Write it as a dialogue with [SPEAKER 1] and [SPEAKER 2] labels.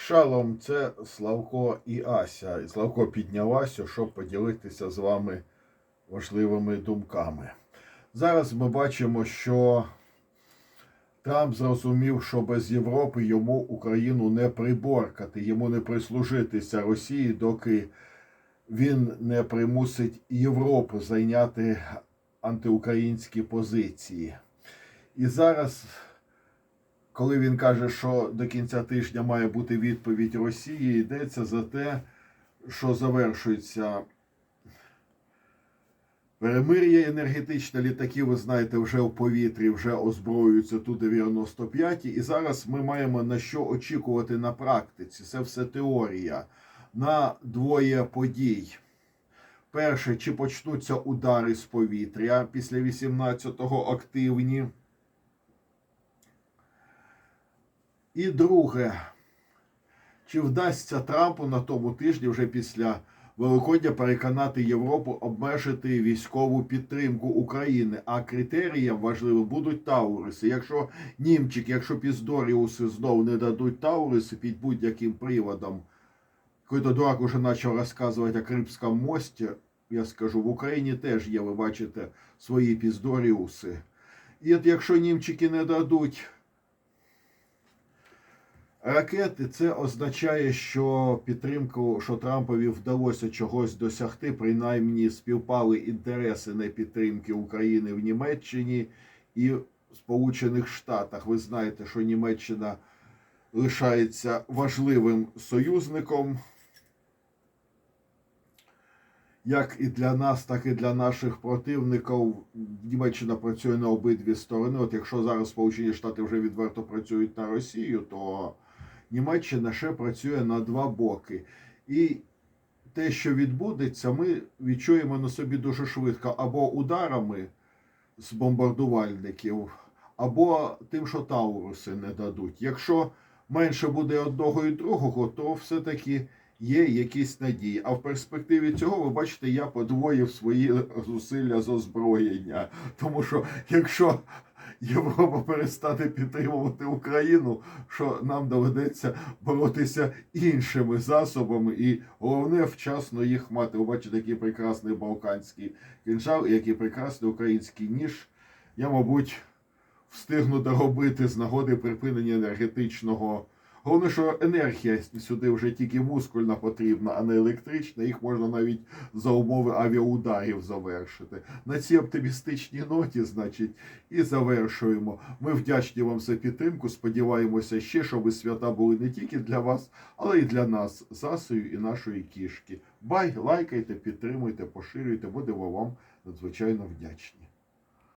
[SPEAKER 1] Шалом, це Славко і Ася. Славко піднялася, щоб поділитися з вами важливими думками. Зараз ми бачимо, що Трамп зрозумів, що без Європи йому Україну не приборкати, йому не прислужитися Росії, доки він не примусить Європу зайняти антиукраїнські позиції. І зараз коли він каже, що до кінця тижня має бути відповідь Росії, йдеться за те, що завершується перемир'я енергетичне. Літаки, ви знаєте, вже в повітрі, вже озброюються Ту-95. І зараз ми маємо на що очікувати на практиці. Це все теорія. На двоє подій. Перше, чи почнуться удари з повітря після 18-го активні. І друге, чи вдасться Трампу на тому тижні, вже після Великодня, переконати Європу обмежити військову підтримку України? А критерієм важливим будуть Тауриси. Якщо німчик, якщо Піздоріуси знов не дадуть Тауриси під будь-яким приводом, Какой-то дурак уже почав розказувати о Кримському мості, я скажу, в Україні теж є, ви бачите, свої Піздоріуси. І от якщо німчики не дадуть Ракети це означає, що підтримку, що Трампові вдалося чогось досягти, принаймні співпали інтереси на підтримки України в Німеччині і Сполучених Штатах. Ви знаєте, що Німеччина лишається важливим союзником. Як і для нас, так і для наших противників. Німеччина працює на обидві сторони. От якщо зараз Сполучені Штати вже відверто працюють на Росію, то Німеччина ще працює на два боки. І те, що відбудеться, ми відчуємо на собі дуже швидко або ударами з бомбардувальників, або тим, що Тауруси не дадуть. Якщо менше буде одного і другого, то все-таки є якісь надії. А в перспективі цього, ви бачите, я подвоїв свої зусилля з озброєння. Тому що якщо Європа перестане підтримувати Україну, що нам доведеться боротися іншими засобами, і головне вчасно їх мати. Ви бачите, який прекрасний балканський кінжал, і який прекрасний український ніж. Я, мабуть, встигну доробити з нагоди припинення енергетичного. Головне, що енергія сюди вже тільки мускульна потрібна, а не електрична. Їх можна навіть за умови авіаударів завершити. На цій оптимістичній ноті, значить, і завершуємо. Ми вдячні вам за підтримку. Сподіваємося ще, щоб свята були не тільки для вас, але й для нас, засою і нашої кішки. Бай, лайкайте, підтримуйте, поширюйте. Будемо вам надзвичайно вдячні.